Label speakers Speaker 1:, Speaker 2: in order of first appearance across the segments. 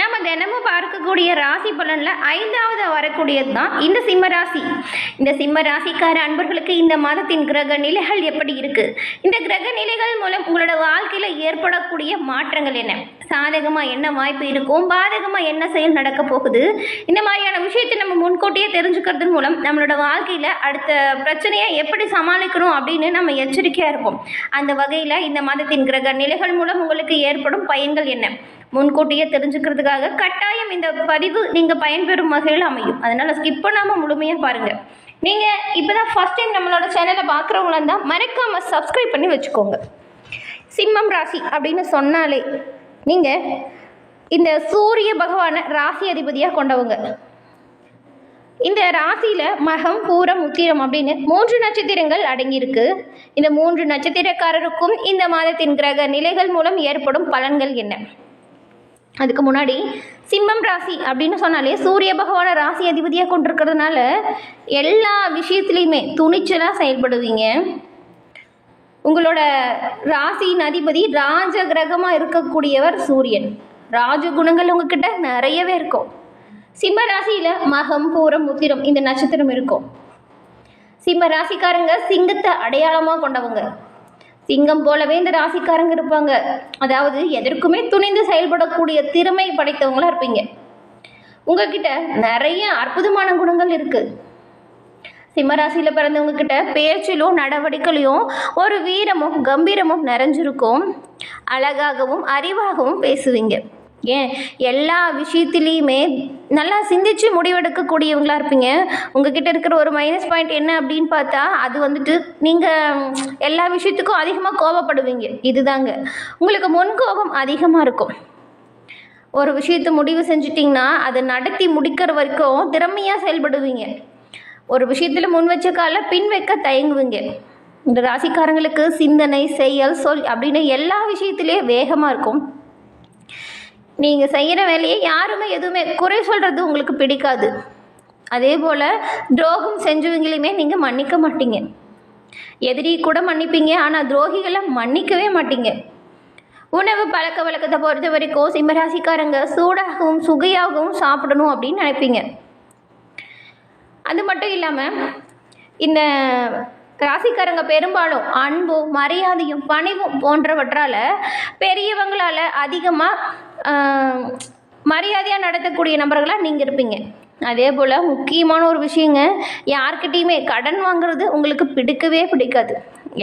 Speaker 1: நம்ம தினமும் பார்க்கக்கூடிய ராசி பலனில் ஐந்தாவது வரக்கூடியது தான் இந்த சிம்ம ராசி. இந்த சிம்ம ராசிக்கார அன்பர்களுக்கு இந்த மாதத்தின் கிரக நிலைகள் எப்படி இருக்கு? இந்த கிரக நிலைகள் மூலம் உங்களோட வாழ்க்கையில் ஏற்படக்கூடிய மாற்றங்கள் என்ன? சாதகமாக என்ன வாய்ப்பு இருக்கும்? பாதகமாக என்ன செயல் நடக்க போகுது? இந்த மாதிரியான விஷயத்தை நம்ம முன்கூட்டியே தெரிஞ்சுக்கிறது மூலம் நம்மளோட வாழ்க்கையில் அடுத்த பிரச்சனையை எப்படி சமாளிக்கணும் அப்படின்னு நம்ம எச்சரிக்கையாக இருப்போம். அந்த வகையில் இந்த மாதத்தின் கிரக நிலைகள் மூலம் உங்களுக்கு ஏற்படும் பயன்கள் என்ன? முன்கூட்டியே தெரிஞ்சுக்கிறதுக்காக கட்டாயம் இந்த பதிவு நீங்கள் பயன்பெறும் வகையில் அமையும். அதனால் ஸ்கிப் பண்ணாமல் முழுமையாக பாருங்கள் நீங்கள் இப்போ தான் ஃபஸ்ட் டைம் நம்மளோட சேனலை பார்க்குறவங்களா இருந்தால் மறக்காமல் சப்ஸ்கிரைப் பண்ணி வச்சுக்கோங்க. சிம்மம் ராசி அப்படின்னு சொன்னாலே நீங்கள் இந்த சூரிய பகவானை ராசி அதிபதியாக கொண்டவங்க. இந்த ராசியில் மகம் பூரம் உத்திரம் அப்படின்னு மூன்று நட்சத்திரங்கள் அடங்கியிருக்கு. இந்த மூன்று நட்சத்திரக்காரருக்கும் இந்த மாதத்தின் கிரக நிலைகள் மூலம் ஏற்படும் பலன்கள் என்ன? அதுக்கு முன்னாடி சிம்மம் ராசி அப்படின்னு சொன்னாலே சூரிய பகவானை ராசி அதிபதியாக கொண்டிருக்கிறதுனால எல்லா விஷயத்துலையுமே துணிச்சலாக செயல்படுவீங்க. உங்களோட ராசியின் அதிபதி ராஜ கிரகமாக இருக்கக்கூடியவர் சூரியன். ராஜ குணங்கள் உங்ககிட்ட நிறையவே இருக்கும். சிம்ம ராசியில் மகம் பூரம் உத்திரம் இந்த நட்சத்திரம் இருக்கும். சிம்ம ராசிக்காரங்க சிங்கத்தை அடையாளமாக கொண்டவங்க. சிங்கம் போலவே இந்த ராசிக்காரங்க இருப்பாங்க. அதாவது எதற்குமே துணிந்து செயல்படக்கூடிய திறமை படைத்தவங்களா இருப்பீங்க. உங்ககிட்ட நிறைய அற்புதமான குணங்கள் இருக்கு. சிம்மராசியில் பிறந்தவங்க கிட்ட பேச்சிலும் நடவடிக்கையிலும் ஒரு வீரமும் கம்பீரமும் நிறைஞ்சிருக்கும். அழகாகவும் அறிவாகவும் பேசுவீங்க. ஏன்? எல்லா விஷயத்துலேயுமே நல்லா சிந்திச்சு முடிவெடுக்கக்கூடியவங்களா இருப்பீங்க. உங்ககிட்ட இருக்கிற ஒரு மைனஸ் பாயிண்ட் என்ன அப்படின்னு பார்த்தா அது வந்துட்டு நீங்கள் எல்லா விஷயத்துக்கும் அதிகமாக கோபப்படுவீங்க. இதுதாங்க. உங்களுக்கு முன் கோபம் அதிகமாக இருக்கும். ஒரு விஷயத்தை முடிவு செஞ்சிட்டிங்கன்னா அதை நடத்தி முடிக்கிற வரைக்கும் திறமையாக செயல்படுவீங்க. ஒரு விஷயத்தில் முன் வச்ச கால பின் வைக்க தயங்குவீங்க. இந்த ராசிக்காரங்களுக்கு சிந்தனை செயல் சொல் அப்படின்னு எல்லா விஷயத்திலேயே வேகமாக இருக்கும். நீங்கள் செய்கிற வேலையை யாருமே எதுவுமே குறை சொல்கிறது உங்களுக்கு பிடிக்காது. அதே போல் துரோகம் செஞ்சவங்களையுமே நீங்கள் மன்னிக்க மாட்டீங்க. எதிரி கூட மன்னிப்பீங்க ஆனால் துரோகிகளை மன்னிக்கவே மாட்டீங்க. உணவு பழக்க வழக்கத்தை பொறுத்த வரைக்கும் சிம்மராசிக்காரங்க சூடாகவும் சுகையாகவும் சாப்பிடணும் அப்படின்னு நினைப்பீங்க. அது மட்டும் இல்லாமல் இந்த ராசிக்காரங்க பெரும்பாலும் அன்பும் மரியாதையும் பணிவும் போன்றவற்றால் பெரியவங்களால் அதிகமாக மரியாதையாக நடத்தக்கூடிய நபர்களாக நீங்கள் இருப்பீங்க. அதே போல் முக்கியமான ஒரு விஷயங்க யார்கிட்டேயுமே கடன் வாங்குறது உங்களுக்கு பிடிக்கவே பிடிக்காது.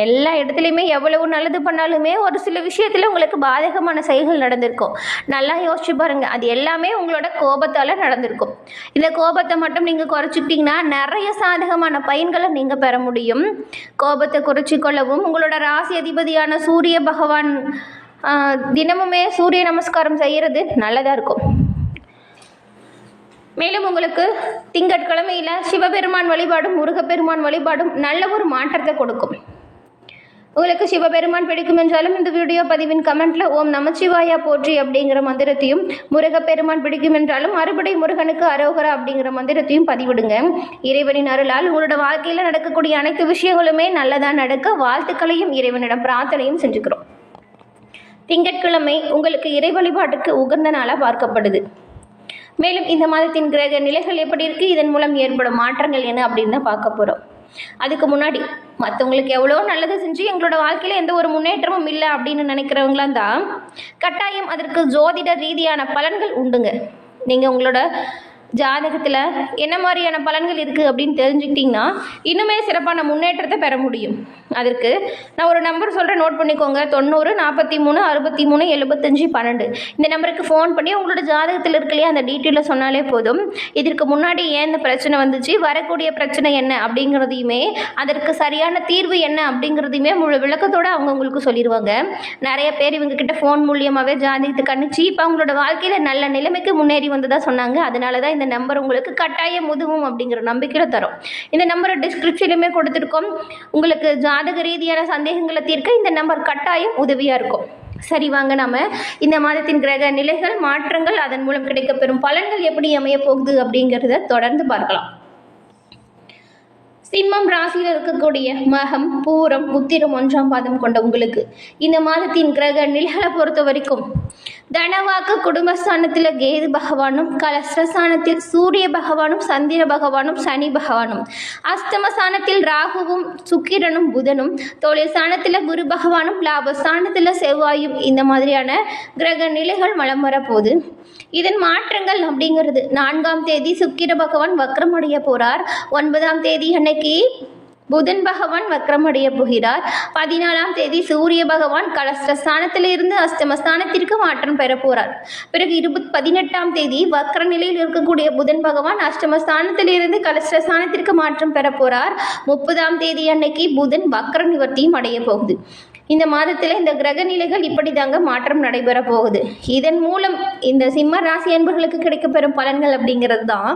Speaker 1: எல்லா இடத்துலையுமே எவ்வளவு நல்லது பண்ணாலுமே ஒரு சில விஷயத்தில் உங்களுக்கு பாதகமான செயல்கள் நடந்திருக்கும். நல்லா யோசிச்சு பாருங்கள் அது எல்லாமே உங்களோட கோபத்தால் நடந்திருக்கும். இந்த கோபத்தை மட்டும் நீங்கள் குறைச்சிக்கிட்டிங்கன்னா நிறைய சாதகமான பயன்களை நீங்கள் பெற முடியும். கோபத்தை குறைச்சி கொள்ளவும் உங்களோட ராசி அதிபதியான சூரிய பகவான் தினமுமே சூரிய நமஸ்காரம் செய்கிறது நல்லதாக இருக்கும். மேலும் உங்களுக்கு திங்கட்கிழமையில் சிவபெருமான் வழிபாடும் முருகப்பெருமான் வழிபாடும் நல்ல ஒரு மாற்றத்தை கொடுக்கும். உங்களுக்கு சிவபெருமான் பிடிக்கும் என்றாலும் இந்த வீடியோ பதிவின் கமெண்ட்ல ஓம் நமச்சிவாயா போற்றி அப்படிங்கிற மந்திரத்தையும் முருகப்பெருமான் பிடிக்கும் என்றாலும் அறுபடை முருகனுக்கு அரோகரா அப்படிங்கிற மந்திரத்தையும் பதிவிடுங்க. இறைவனின் அருளால் உங்களோட வாழ்க்கையில் நடக்கக்கூடிய அனைத்து விஷயங்களுமே நல்லதாக நடக்க வாழ்த்துக்களையும் இறைவனிடம் பிரார்த்தனையும் செஞ்சுக்கிறோம். திங்கட்கிழமை உங்களுக்கு இறை வழிபாட்டுக்கு உகந்த நாளாக பார்க்கப்படுது. மேலும் இந்த மாதத்தின் கிரக நிலைகள் எப்படி இருக்கு? இதன் மூலம் ஏற்படும் மாற்றங்கள் என்ன அப்படின்னு தான் பார்க்க போகிறோம் அதுக்கு முன்னாடி மற்றவங்களுக்கு எவ்வளோ நல்லது செஞ்சு எங்களோட வாழ்க்கையில் எந்த ஒரு முன்னேற்றமும் இல்லை அப்படின்னு நினைக்கிறவங்களாம் தான் கட்டாயம் அதற்கு ஜோதிட ரீதியான பலன்கள் உண்டுங்க. நீங்கள் உங்களோட ஜாதகத்தில் என்ன மாதிரியான பலன்கள் இருக்குது அப்படின்னு தெரிஞ்சுக்கிட்டிங்கன்னா இன்னுமே சிறப்பான முன்னேற்றத்தை பெற முடியும். அதற்கு நான் ஒரு நம்பர் சொல்கிறேன் நோட் பண்ணிக்கோங்க. தொண்ணூறு நாற்பத்தி மூணு அறுபத்தி மூணு எழுபத்தஞ்சி பன்னெண்டு. இந்த நம்பருக்கு ஃபோன் பண்ணி உங்களோட ஜாதகத்தில் இருக்கலையே அந்த டீட்டெயிலை சொன்னாலே போதும். இதற்கு முன்னாடி ஏன் இந்த பிரச்சனை வந்துச்சு வரக்கூடிய பிரச்சனை என்ன அப்படிங்கிறதையுமே அதற்கு சரியான தீர்வு என்ன அப்படிங்கிறதையுமே முழு விளக்கத்தோடு அவங்க உங்களுக்கு சொல்லிடுவாங்க நிறைய பேர் இவங்கக்கிட்ட ஃபோன் மூலியமாகவே ஜாதகத்தை கணிச்சு இப்போ அவங்களோட வாழ்க்கையில் நல்ல நிலைமைக்கு முன்னேறி வந்ததாக சொன்னாங்க. அதனால தான் இந்த நம்பர் உங்களுக்கு கட்டாயம் உதவும் அப்படிங்கிற நம்பிக்கையில் தரும். இந்த நம்பரை டிஸ்கிரிப்ஷன்லையுமே கொடுத்துருக்கோம். உங்களுக்கு ஜாதக ரீதியான சந்தேகங்களை தீர்க்க இந்த நம்பர் கட்டாயம் உதவியாக இருக்கும். சரி வாங்க நாம இந்த மாதத்தின் கிரக நிலைகள் மாற்றங்கள் அதன் மூலம் கிடைக்கப்பெறும் பலன்கள் எப்படி அமைய போகுது அப்படிங்கிறத தொடர்ந்து பார்க்கலாம். சிம்மம் ராசியில் இருக்கக்கூடிய மகம் பூரம் உத்திரம் ஒன்றாம் பாதம் கொண்ட உங்களுக்கு இந்த மாதத்தின் கிரக நிலைகளை பொறுத்த வரைக்கும் தனவாக்கு குடும்பஸ்தானத்தில் கேது பகவானும் கலஸ்ரஸ்தானத்தில் சூரிய பகவானும் சந்திர பகவானும் சனி பகவானும். அஸ்தமஸ்தானத்தில் ராகுவும் சுக்கிரனும் புதனும் தொழில் ஸ்தானத்தில் குரு பகவானும் லாபஸ்தானத்தில் செவ்வாயும் இந்த மாதிரியான கிரக நிலைகள் வலம் வரப்போகுது இதன் மாற்றங்கள் அப்படிங்கிறது நான்காம் தேதி சுக்கிர பகவான் வக்ரமடைய போகிறார் ஒன்பதாம் தேதி அன்னைக்கு புதன் பகவான் வக்ரமடைய போகிறார். பதினாலாம் தேதி சூரிய பகவான் கலஸ்திரஸ்தானத்திலிருந்து அஸ்தமஸ்தானத்திற்கு மாற்றம் பெற போறார். பிறகு இருபத் பதினெட்டாம் தேதி வக்ர நிலையில் இருக்கக்கூடிய புதன் பகவான் அஷ்டமஸ்தானத்திலிருந்து கலஷ்டஸ்தானத்திற்கு மாற்றம் பெற போறார். முப்பதாம் தேதி அன்னைக்கு புதன் வக்ர நிவர்த்தியும் அடைய போகுது. இந்த மாதத்தில் இந்த கிரக நிலைகள் இப்படி தாங்க மாற்றம் நடைபெற போகுது. இதன் மூலம் இந்த சிம்ம ராசி அன்பர்களுக்கு கிடைக்கப்பெறும் பலன்கள் அப்படிங்கிறது தான்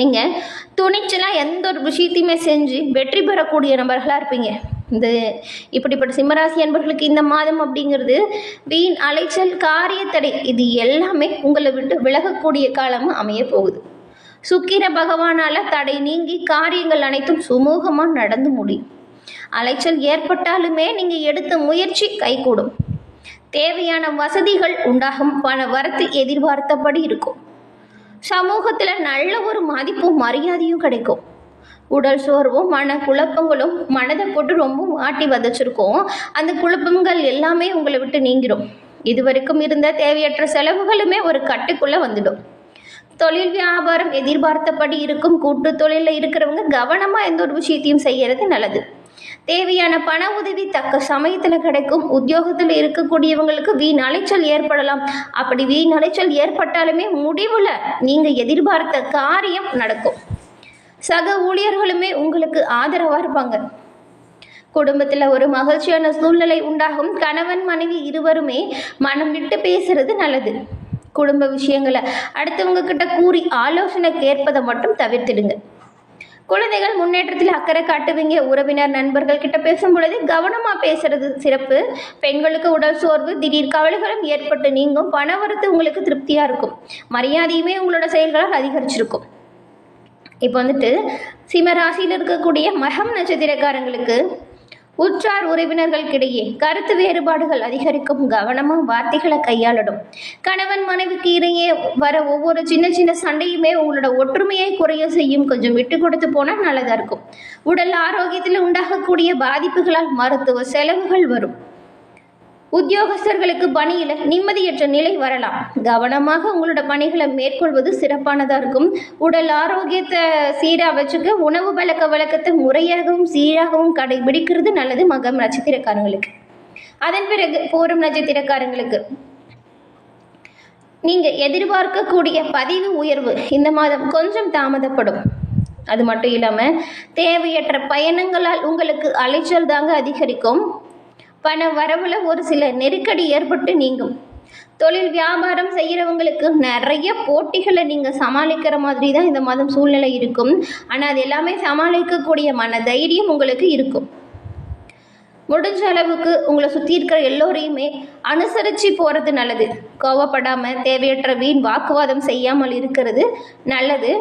Speaker 1: நீங்கள் துணிச்சலாக எந்த ஒரு விஷயத்தையுமே செஞ்சு வெற்றி பெறக்கூடிய நபர்களாக இருப்பீங்க. இந்த இப்படிப்பட்ட சிம்மராசி அன்பர்களுக்கு இந்த மாதம் அப்படிங்கிறது வீண் அலைச்சல் காரியத்தடை இது எல்லாமே உங்களை விட்டு விலகக்கூடிய காலமும் அமைய போகுது. சுக்கிர பகவானால் தடை நீங்கி காரியங்கள் அனைத்தும் சுமூகமாக நடந்து முடியும். அலைச்சல் ஏற்பட்டாலுமே நீங்கள் எடுத்த முயற்சி கைகூடும். தேவையான வசதிகள் உண்டாகும். பண வரத்து எதிர்பார்த்தபடி இருக்கும். சமூகத்தில் நல்ல ஒரு மதிப்பும் மரியாதையும் கிடைக்கும். உடல் சோர்வும் மன குழப்பங்களும் மனதை போட்டு ரொம்ப மாட்டி வதச்சிருக்கோம். அந்த குழப்பங்கள் எல்லாமே உங்களை விட்டு நீங்கிடும் இதுவரைக்கும் இருந்த தேவையற்ற செலவுகளுமே ஒரு கட்டுக்குள்ளே வந்துடும். தொழில் வியாபாரம் எதிர்பார்த்தபடி இருக்கும். கூட்டு தொழிலில் இருக்கிறவங்க கவனமாக எந்த ஒரு விஷயத்தையும் செய்கிறது நல்லது. தேவையான பண உதவி தக்க சமயத்தில் கிடைக்கும். உத்தியோகத்தில் இருக்கக்கூடியவங்களுக்கு வீண் அலைச்சல் ஏற்படலாம். அப்படி வீண் அலைச்சல் ஏற்பட்டாலுமே முடிவில் நீங்கள் எதிர்பார்த்த காரியம் நடக்கும். சக ஊழியர்களுமே உங்களுக்கு ஆதரவாக இருப்பாங்க. குடும்பத்தில் ஒரு மகிழ்ச்சியான சூழ்நிலை உண்டாகும். கணவன் மனைவி இருவருமே மனம் விட்டு பேசுறது நல்லது. குடும்ப விஷயங்களை அடுத்தவங்க கிட்ட கூறி ஆலோசனை கேட்பதை மட்டும் தவிர்த்திடுங்க. குழந்தைகள் முன்னேற்றத்தில் அக்கறை காட்டுவீங்க. உறவினர் நண்பர்கள் கிட்ட பேசும் பொழுது கவனமாக பேசுறது சிறப்பு. பெண்களுக்கு உடல் சோர்வு திடீர் கவலைகளும் ஏற்பட்டு நீங்கும். பணவரத்து உங்களுக்கு திருப்தியாக இருக்கும். மரியாதையுமே உங்களோட செயல்களால் அதிகரிச்சிருக்கும். இப்போ வந்துட்டு சிம்மராசியில் இருக்கக்கூடிய மகம் நட்சத்திரக்காரங்களுக்கு உற்றார் உறவினர்களுக்கிடையே கருத்து வேறுபாடுகள் அதிகரிக்கும் கவனமும் வார்த்தைகளை கையாளிடும். கணவன் மனைவிக்கு இடையே வர ஒவ்வொரு சின்ன சின்ன சண்டையுமே உங்களோட ஒற்றுமையை குறைய செய்யும். கொஞ்சம் விட்டு கொடுத்து போனால் நல்லதாக இருக்கும். உடல் ஆரோக்கியத்தில் உண்டாகக்கூடிய பாதிப்புகளால் மருத்துவ செலவுகள் வரும். உத்தியோகஸ்தர்களுக்கு பணியில் நிம்மதியற்ற நிலை வரலாம். கவனமாக உங்களோட பணிகளை மேற்கொள்வது சிறப்பானதாக இருக்கும். உடல் ஆரோக்கியத்தை சீராக வச்சுக்க உணவு பழக்க வழக்கத்தை முறையாகவும் சீராகவும் கடைபிடிக்கிறது நல்லது மகம் நட்சத்திரக்காரங்களுக்கு. அதன் பிறகு பூரம் நட்சத்திரக்காரங்களுக்கு. நீங்கள் எதிர்பார்க்கக்கூடிய பதிவு உயர்வு இந்த மாதம் கொஞ்சம் தாமதப்படும். அது மட்டும் இல்லாமல் தேவையற்ற பயணங்களால் உங்களுக்கு அலைச்சல் தாங்க அதிகரிக்கும். பண வரவில் ஒரு சில நெருக்கடி ஏற்பட்டு நீங்கும். தொழில் வியாபாரம் செய்கிறவங்களுக்கு நிறைய போட்டிகளை நீங்கள் சமாளிக்கிற மாதிரி தான் இந்த மாதம் சூழ்நிலை இருக்கும். ஆனால் அது எல்லாமே சமாளிக்கக்கூடிய மன தைரியம் உங்களுக்கு இருக்கும். முடிஞ்ச அளவுக்கு உங்களை சுற்றி இருக்கிற எல்லோரையுமே அனுசரித்து போகிறது நல்லது. கோவப்படாமல் தேவையற்ற வீண் வாக்குவாதம் செய்யாமல் இருக்கிறது நல்லது.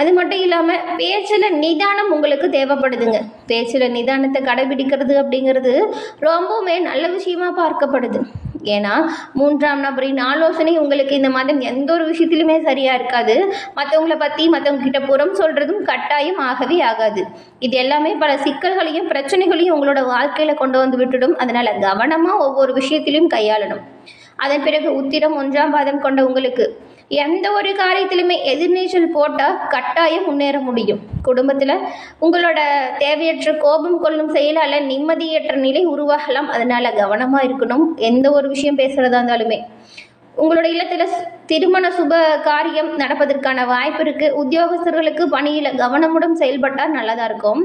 Speaker 1: அது மட்டும் இல்லாமல் பேச்சில் நிதானம் உங்களுக்கு தேவைப்படுதுங்க. பேச்சில் நிதானத்தை கடைபிடிக்கிறது அப்படிங்கிறது ரொம்பவுமே நல்ல விஷயமா பார்க்கப்படுது. ஏன்னா மூன்றாம் நபரின் ஆலோசனை உங்களுக்கு இந்த மாதம் எந்த ஒரு விஷயத்திலுமே சரியாக இருக்காது. மற்றவங்கள பற்றி மற்றவங்க கிட்ட புறம் சொல்கிறதும் கட்டாயம் ஆகவே ஆகாது. இது எல்லாமே பல சிக்கல்களையும் பிரச்சனைகளையும் உங்களோட வாழ்க்கையில் கொண்டு வந்து விட்டுடும். அதனால் கவனமாக ஒவ்வொரு விஷயத்திலையும் கையாளணும். அதன் பிறகு உத்திரம் ஒன்றாம் பாதம் கொண்ட உங்களுக்கு எந்த ஒரு காரியத்திலுமே எதிர்நீச்சல் போட்டால் கட்டாயம் முன்னேற முடியும். குடும்பத்தில் உங்களோட தேவையற்ற கோபம் கொள்ளும் செயலால் நிம்மதியற்ற நிலை உருவாகலாம். அதனால் கவனமாக இருக்கணும். எந்த ஒரு விஷயம் பேசுகிறதா இருந்தாலுமே. உங்களோட இல்லத்தில் திருமண சுப காரியம் நடப்பதற்கான வாய்ப்பு இருக்குது உத்தியோகஸ்தர்களுக்கு பணியில் கவனமுடன் செயல்பட்டால் நல்லதாக இருக்கும்.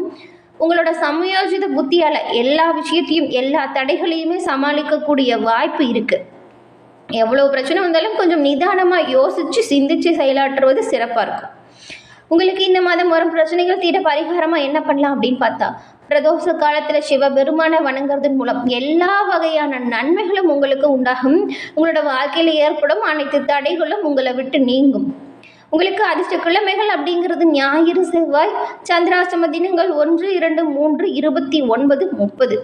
Speaker 1: உங்களோட சமயோஜித புத்தியால் எல்லா விஷயத்தையும் எல்லா தடைகளையுமே சமாளிக்கக்கூடிய வாய்ப்பு இருக்குது எவ்வளோ பிரச்சனை வந்தாலும் கொஞ்சம் நிதானமாக யோசித்து சிந்திச்சு செயலாற்றுவது சிறப்பாக இருக்கும். உங்களுக்கு இந்த மாதம் வரும் பிரச்சனைகள் தீர பரிகாரமாக என்ன பண்ணலாம் அப்படின்னு பார்த்தா பிரதோஷ காலத்தில் சிவபெருமானை வணங்குறதன் மூலம் எல்லா வகையான நன்மைகளும் உங்களுக்கு உண்டாகும். உங்களோட வாழ்க்கையில் ஏற்படும் அனைத்து தடைகளும் உங்களை விட்டு நீங்கும். உங்களுக்கு அதிர்ஷ்ட கிழமைகள் அப்படிங்கிறது ஞாயிறு செவ்வாய் சந்திராசிரம தினங்கள் ஒன்று இரண்டு மூன்று இருபத்தி ஒன்பது முப்பது.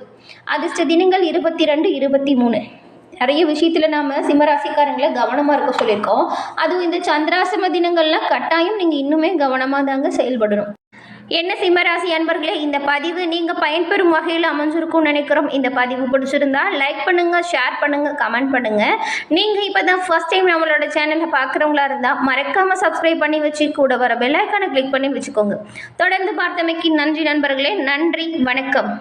Speaker 1: அதிர்ஷ்ட தினங்கள் இருபத்தி ரெண்டு இருபத்தி மூணு. நிறைய விஷயத்தில் நாம் சிம்மராசிக்காரங்களை கவனமாக இருக்க சொல்லியிருக்கோம். அதுவும் இந்த சந்திராசிரம தினங்கள்லாம் கட்டாயம் நீங்கள் இன்னுமே கவனமாக தாங்க செயல்படணும். என்ன சிம்மராசி அன்பர்களே இந்த பதிவு நீங்கள் பயன்பெறும் வகையில் அமைஞ்சிருக்கும்னு நினைக்கிறோம். இந்த பதிவு பிடிச்சிருந்தா லைக் பண்ணுங்கள் ஷேர் பண்ணுங்கள் கமெண்ட் பண்ணுங்கள் நீங்கள் இப்போ தான் ஃபர்ஸ்ட் டைம் நம்மளோட சேனலை பார்க்குறவங்களா இருந்தால் மறக்காமல் சப்ஸ்கிரைப் பண்ணி வச்சு கூட வர பெல் ஐக்கானை கிளிக் பண்ணி வச்சுக்கோங்க. தொடர்ந்து பார்த்தமைக்கு நன்றி நண்பர்களே நன்றி வணக்கம்.